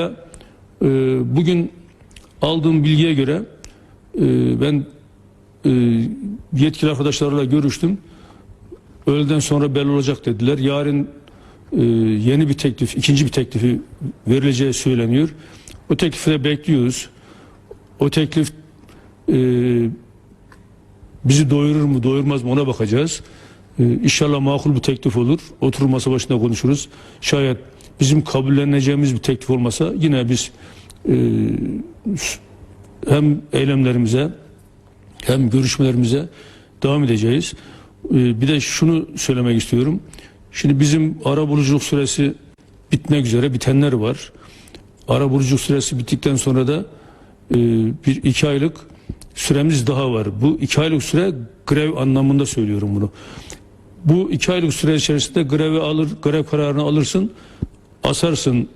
E, bugün aldığım bilgiye göre e, ben e, yetkili arkadaşlarla görüştüm. Öğleden sonra belli olacak dediler. Yarın yeni bir teklif, ikinci bir teklifi verileceği söyleniyor. O teklifi de bekliyoruz. O teklif bizi doyurur mu, doyurmaz mı ona bakacağız. İnşallah makul bir teklif olur. Oturur masa başında konuşuruz. Şayet bizim kabulleneceğimiz bir teklif olmasa yine biz e, hem eylemlerimize hem görüşmelerimize devam edeceğiz. E, bir de şunu söylemek istiyorum. Şimdi bizim ara buluculuk süresi bitmek üzere bitenler var. Ara buluculuk süresi bittikten sonra da e, bir iki aylık süremiz daha var. Bu iki aylık süre grev anlamında söylüyorum bunu. Bu iki aylık süre içerisinde grevi alır, grev kararını alırsın, asarsın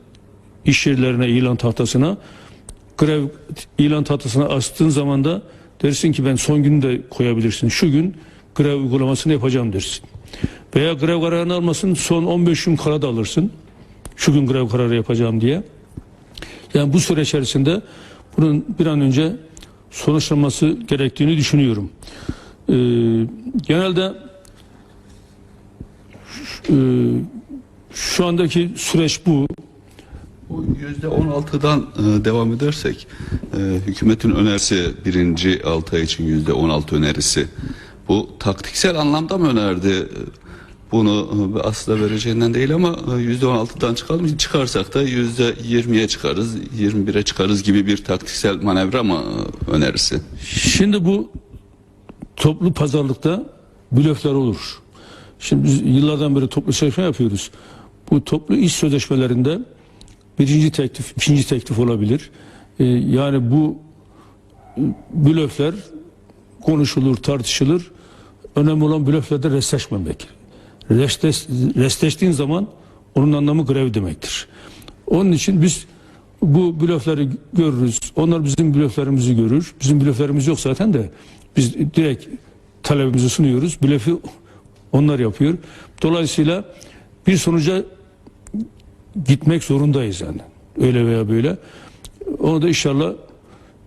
iş yerlerine, ilan tahtasına. Grev ilan tahtasına astığın zaman da dersin ki ben son günü de koyabilirsin. Şu gün grev uygulamasını yapacağım dersin. Veya grev kararını almasın son 15 gün kala da alırsın. Şu gün grev kararı yapacağım diye. Yani bu süre içerisinde bunun bir an önce sonuçlanması gerektiğini düşünüyorum. Ee, genelde e, şu andaki süreç bu. Bu %16'dan e, devam edersek e, hükümetin önerisi birinci 6 ay için %16 önerisi bu taktiksel anlamda mı önerdi? Bunu e, aslında vereceğinden değil ama e, %16'dan çıkalım çıkarsak da %20'ye çıkarız 21'e çıkarız gibi bir taktiksel manevra mı önerisi? Şimdi bu toplu pazarlıkta blöfler olur. Şimdi biz yıllardan beri toplu çalışma yapıyoruz. Bu toplu iş sözleşmelerinde birinci teklif, ikinci teklif olabilir. Ee, yani bu e, blöfler konuşulur, tartışılır. Önemli olan blöflerde restleşmemek. Restleş, restleştiğin zaman onun anlamı grev demektir. Onun için biz bu blöfleri görürüz. Onlar bizim blöflerimizi görür. Bizim blöflerimiz yok zaten de biz direkt talebimizi sunuyoruz. Blöfü onlar yapıyor. Dolayısıyla bir sonuca gitmek zorundayız yani. Öyle veya böyle. Onu da inşallah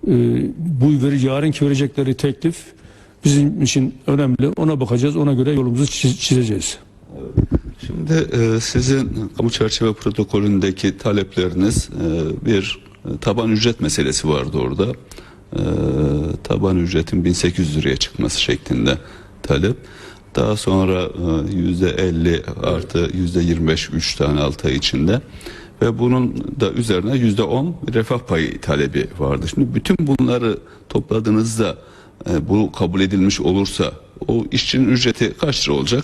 e, bu veri, yarınki verecekleri teklif bizim için önemli. Ona bakacağız. Ona göre yolumuzu çiz- çizeceğiz. Şimdi e, sizin kamu çerçeve protokolündeki talepleriniz e, bir e, taban ücret meselesi vardı orada. E, taban ücretin 1800 liraya çıkması şeklinde talep. Daha sonra e, yüzde 50 artı yüzde 25 3 tane 6 ay içinde ve bunun da üzerine yüzde 10 refah payı talebi vardı. Şimdi bütün bunları topladığınızda e, bu kabul edilmiş olursa o işçinin ücreti kaç lira olacak?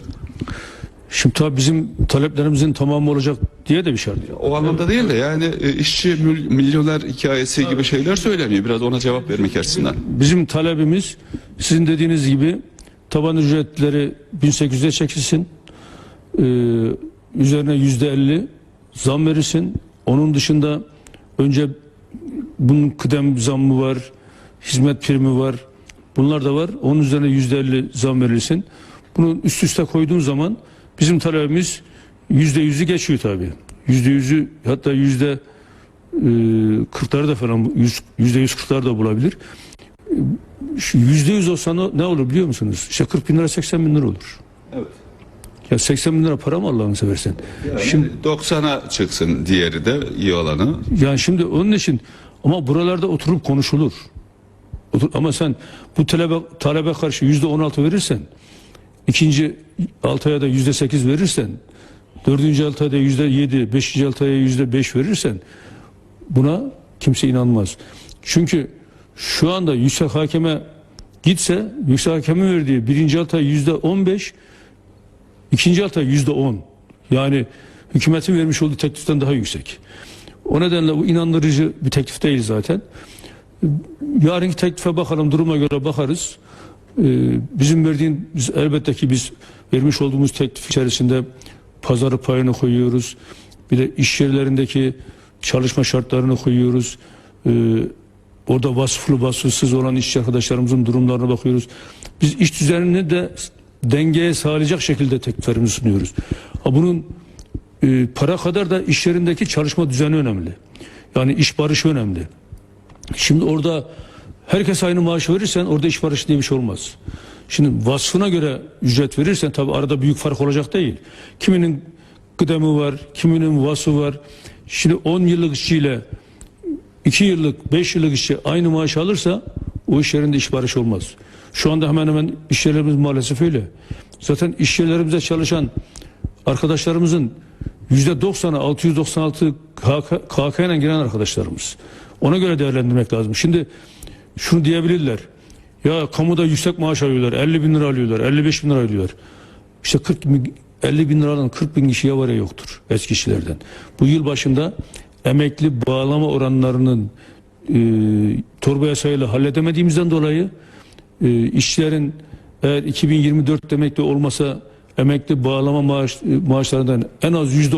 Şimdi tabii bizim taleplerimizin tamamı olacak diye de bir şart yok. O anlamda değil de yani e, işçi mil- milyoner hikayesi gibi şeyler söyleniyor. Biraz ona cevap vermek açısından. Bizim talebimiz sizin dediğiniz gibi taban ücretleri 1800'e çekilsin. Ee, üzerine yüzde 50 zam verilsin. Onun dışında önce bunun kıdem zammı var, hizmet primi var. Bunlar da var. Onun üzerine yüzde 50 zam verilsin. Bunu üst üste koyduğun zaman bizim talebimiz yüzde yüzü geçiyor tabii. Yüzde yüzü hatta yüzde e, kırkları da falan yüz- yüzde yüz kırklar da bulabilir. Yüzde yüz olsa ne olur biliyor musunuz? İşte 40 bin lira 80 bin lira olur. Evet. Ya 80 bin lira para mı Allah'ını seversen? Şimdi Şimdi 90'a çıksın diğeri de iyi olanı. yani şimdi onun için ama buralarda oturup konuşulur. Otur, ama sen bu talebe, talebe karşı yüzde 16 verirsen ikinci altı aya da yüzde 8 verirsen dördüncü altı ayda yüzde 7 beşinci altı aya yüzde 5 verirsen buna kimse inanmaz. Çünkü şu anda yüksek hakeme gitse yüksek hakemin verdiği birinci ay yüzde 15 ikinci altı ay yüzde 10 yani hükümetin vermiş olduğu tekliften daha yüksek. O nedenle bu inandırıcı bir teklif değil zaten. Yarınki teklife bakalım, duruma göre bakarız. Ee, bizim verdiğin, biz, elbette ki biz vermiş olduğumuz teklif içerisinde pazarı payını koyuyoruz. Bir de iş yerlerindeki çalışma şartlarını koyuyoruz. Ee, orada vasıflı vasıfsız olan işçi arkadaşlarımızın durumlarına bakıyoruz. Biz iş düzenini de dengeye sağlayacak şekilde tekliflerimizi sunuyoruz. Ha bunun e, para kadar da iş yerindeki çalışma düzeni önemli. Yani iş barışı önemli. Şimdi orada herkes aynı maaşı verirsen orada iş barışı diye bir şey olmaz. Şimdi vasfına göre ücret verirsen tabi arada büyük fark olacak değil. Kiminin kıdemi var, kiminin vasfı var. Şimdi 10 yıllık işçiyle 2 yıllık, 5 yıllık işçi aynı maaş alırsa o iş yerinde iş barışı olmaz. Şu anda hemen hemen iş yerlerimiz maalesef öyle. Zaten iş yerlerimizde çalışan arkadaşlarımızın %90'ı 696 KK, ile giren arkadaşlarımız. Ona göre değerlendirmek lazım. Şimdi şunu diyebilirler. Ya kamuda yüksek maaş alıyorlar. 50 bin lira alıyorlar. 55 bin lira alıyorlar. İşte 40 bin, 50 bin liradan 40 bin kişiye var ya yoktur eski kişilerden. Bu yıl başında emekli bağlama oranlarının e, torba yasayla halledemediğimizden dolayı e, işçilerin eğer 2024 emekli olmasa emekli bağlama maaş, maaşlarından en az yüzde